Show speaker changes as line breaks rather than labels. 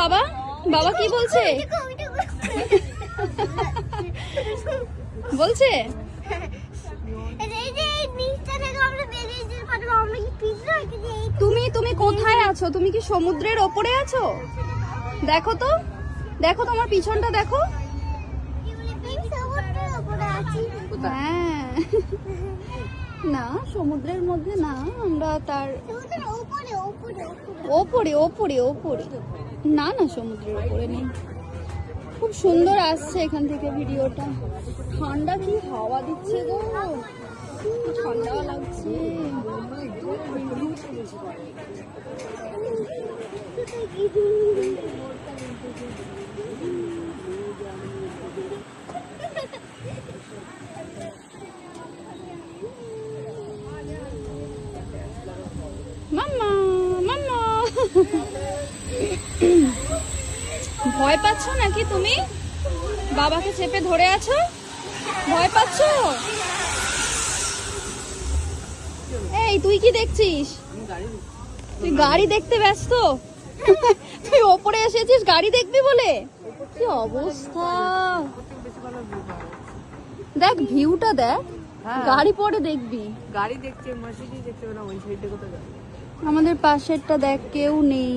বাবা? বাবা কি বলছে? বলছে? তুমি তুমি কোথায় আছো? তুমি কি সমুদ্রের ওপরে আছো? দেখো তো। দেখো তোমার পিছনটা, দেখো। হ্যাঁ। না, সমুদ্রের মধ্যে না, আমরা তার ওপরে ওপরে ওপরে। না না, সমুদ্রের ওপরে নেই। খুব সুন্দর আসছে এখান থেকে ভিডিওটা। ঠান্ডা কি হাওয়া দিচ্ছে গো? ঠান্ডা লাগছে। মাম্মা ভয় পাচ্ছ নাকি তুমি? বাবাকে চেপে ধরে আছো? ভয় পাচ্ছ? এই তুই কি দেখছিস? তুই গাড়ি দেখতে ব্যস্ত? তুই ওপরে এসেছিস গাড়ি দেখবি বলে? কি অবস্থা? দেখ ভিউটা দেখ।
হ্যাঁ।
গাড়ি পরে দেখবি।
গাড়ি দেখছে মার্সিডিজ দেখতে না ওই সাইডে কোথাও
আমাদের পাশেরটা দেখ কেউ নেই।